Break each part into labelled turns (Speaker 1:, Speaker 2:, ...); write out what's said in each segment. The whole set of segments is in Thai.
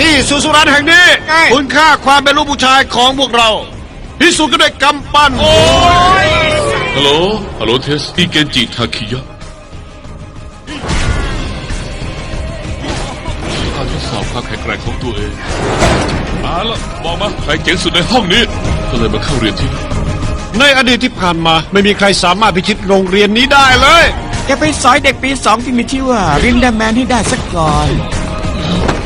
Speaker 1: ที่สุสุรันแห่งนี้
Speaker 2: ใช่
Speaker 1: คุณค่าความเป็นลูกผู้ชายของพวกเรา พิสูจน์กันด้วยกำปั้น
Speaker 3: ฮัลโหล ฮัลโหลเทสที่เกนจิทาคิยะการทดสอบความแข็งแกร่งของตัวเองมาแล้วบอกมาใครเจ๋งสุดในห้องนี้ ก็เลยมาเข้าเรียนที่นี่
Speaker 1: ในอดีตที่ผ่านมาไม่มีใครสามารถพิชิตโรงเรียนนี้ได้เลย
Speaker 2: จะไปสอยเด็กปีสองที่มีชื่อว่ารินดาแมนให้ได้สักก่อน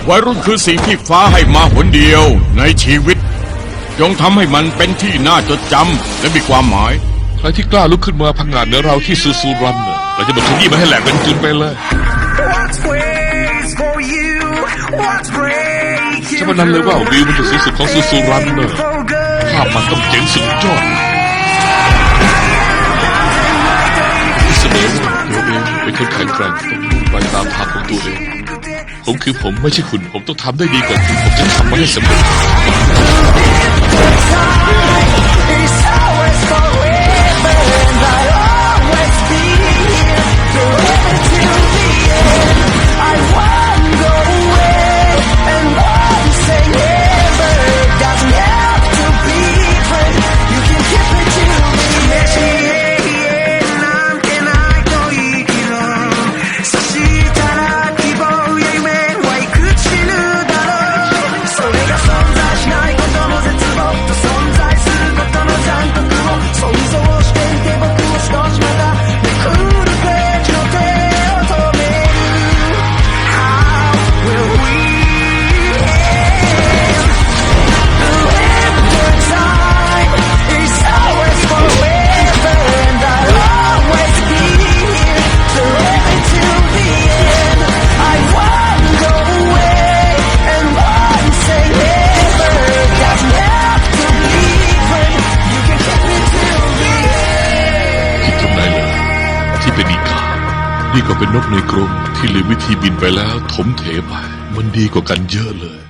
Speaker 4: วัยรุ่นคือสิ่งที่ฟ้าให้มาหนเดียวในชีวิต จงทำให้มันเป็นที่น่าจดจำและมีความหมาย
Speaker 3: ใครที่กล้าลุกขึ้นมาพังงานเหนือเราที่ซูซูรันเนี่ยเราจะบดขยี้มาให้แหลกเป็นจุนไปเลย
Speaker 5: What's ways for you? What's break
Speaker 3: ฉันพนันเลยว่าวิวมันจะสูงสุดของซูซูรันเนอะ
Speaker 5: for good?
Speaker 3: ภาพมันต้องเจ๋งสุดยอดเสมอว่าตัวเองเป็นคนแข็งแกร่งต้องมุ่งไปตามทางของตัวเอง ผมคือผมไม่ใช่คุณ ผมต้องทำได้ดีกว่าคุณ ผมจะทำมันให้สำเร็จ นี่ก็เป็นนกในกรงที่ลืมวิธีบินไปแล้ว ถมเถไป มันดีกว่ากันเยอะเลย